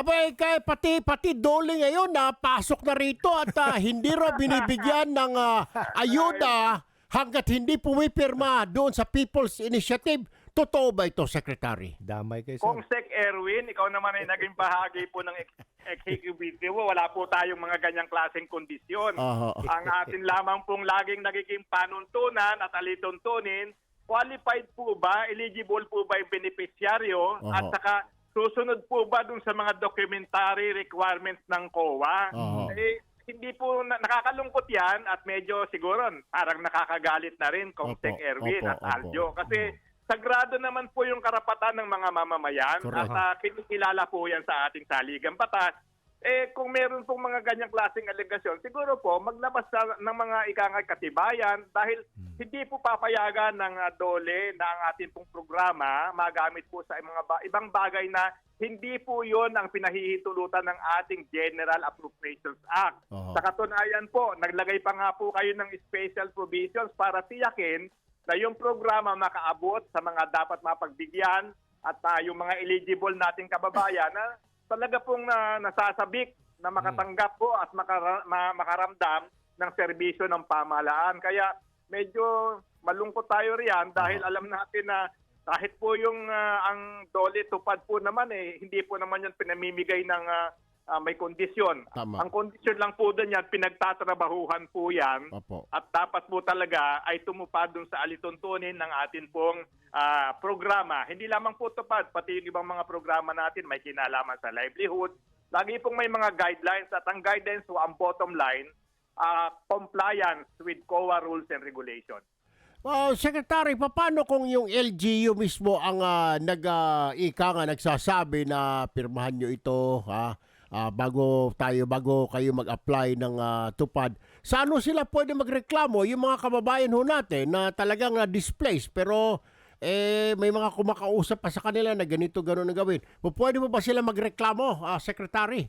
Abay, kay pati pati Dole ngayon na pasok na rito at ah, hindi raw binibigyan ng ah, ayuda hanggat hindi pumipirma doon sa People's Initiative. Totoo ba ito, Secretary? Damay kayo, Kung sir. Sec Erwin, ikaw naman ay naging bahagi po ng ex- executive. Wala po tayong mga ganyang klaseng kondisyon. Aha. Ang atin lamang pong laging nagiging panuntunan at alituntunin, qualified po ba, eligible po ba yung beneficiaryo Aha. at saka susunod po ba dun sa mga documentary requirements ng COA? Aha. Eh, hindi po na- nakakalungkot yan at medyo siguro parang nakakagalit na rin kung Opo, Erwin opo, at opo. Aljo. Kasi sagrado naman po yung karapatan ng mga mamamayan Correct. at uh, kinikilala po yan sa ating saligang batas. Eh kung meron pong mga ganyang klaseng alegasyon, siguro po maglabas sa, ng mga ikangay katibayan dahil hindi po papayagan ng uh, DOLE na ang ating pong programa magamit po sa mga ba- ibang bagay na hindi po yon ang pinahihintulutan ng ating General Appropriations Act. Aha. Sa katunayan po, naglagay pa nga po kayo ng special provisions para tiyakin na yung programa makaabot sa mga dapat mapagbigyan at ah, yung mga eligible nating kababayan na talaga pong na, nasasabik na makatanggap po at makara- ma- makaramdam ng serbisyo ng pamahalaan. Kaya medyo malungkot tayo riyan dahil alam natin na kahit po yung ah, ang dole tupad po naman eh, hindi po naman yan pinamimigay ng ah, ah, may kondisyon. Tama. Ang kondisyon lang po doon yan, pinagtatrabahuhan po yan. Opo. At dapat po talaga ay tumupad dun sa alituntunin ng atin pong ah, programa. Hindi lamang po tupad, pati yung ibang mga programa natin may kinalaman sa livelihood. Lagi pong may mga guidelines at ang guidelines po, ang bottom line, ah, compliance with COA rules and regulations. Uh, Secretary, paano kung yung LGU mismo ang ah, nag ah, ika nga nagsasabi na pirmahan nyo ito ha ah, bago tayo bago kayo mag-apply ng ah, tupad. Saan sila pwede magreklamo yung mga kababayan ho natin na talagang na displaced pero eh may mga kumakausap pa sa kanila na ganito gano'n ang gawin. Pwede mo ba sila magreklamo, ah, Secretary?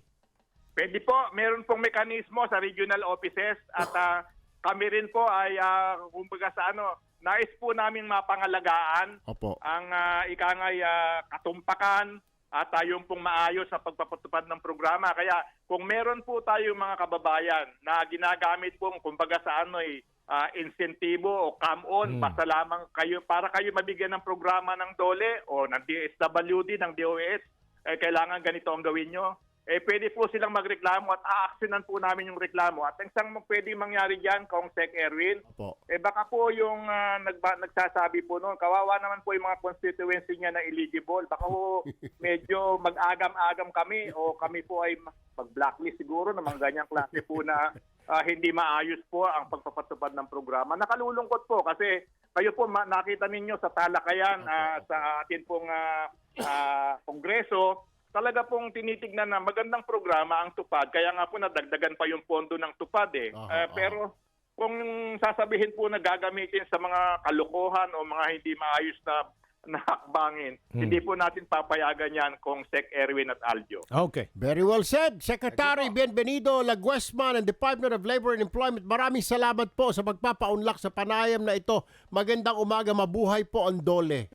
Pwede po, meron pong mekanismo sa regional offices at ah, kami rin po ay ah, kumbaga sa ano, nais po namin mapangalagaan Opo. ang uh, ikangay ah, katumpakan at tayong pong maayos sa pagpapatupad ng programa. Kaya kung meron po tayong mga kababayan na ginagamit pong kumbaga sa ano eh, ah, insentibo o come-on, basta lamang kayo, para kayo mabigyan ng programa ng DOLE o ng DSWD, ng DOS, eh, kailangan ganito ang gawin nyo. Eh, pwede po silang magreklamo at aaksyonan po namin yung reklamo. At ang isang pwede mangyari dyan, Kong Sec Erwin, Opo. eh baka po yung ah, nagba, nagsasabi po noon, kawawa naman po yung mga constituency niya na eligible. Baka po medyo mag-agam-agam kami o kami po ay mag-blacklist siguro ng mga ganyang klase po na ah, hindi maayos po ang pagpapatupad ng programa. Nakalulungkot po kasi kayo po nakita ninyo sa talakayan ah, sa atin pong ah, ah, kongreso, talaga pong tinitignan na magandang programa ang tupad. Kaya nga po nadagdagan pa yung pondo ng tupad eh. Eh, aha. pero kung sasabihin po na gagamitin sa mga kalokohan o mga hindi maayos na na hakbangin, hindi po natin papayagan yan kung Sec Erwin at Aljo. Okay. Very well said. Secretary Bienvenido Laguesman ng Department of Labor and Employment. Maraming salamat po sa pagpapaunlak sa panayam na ito. Magandang umaga, mabuhay po ang dole.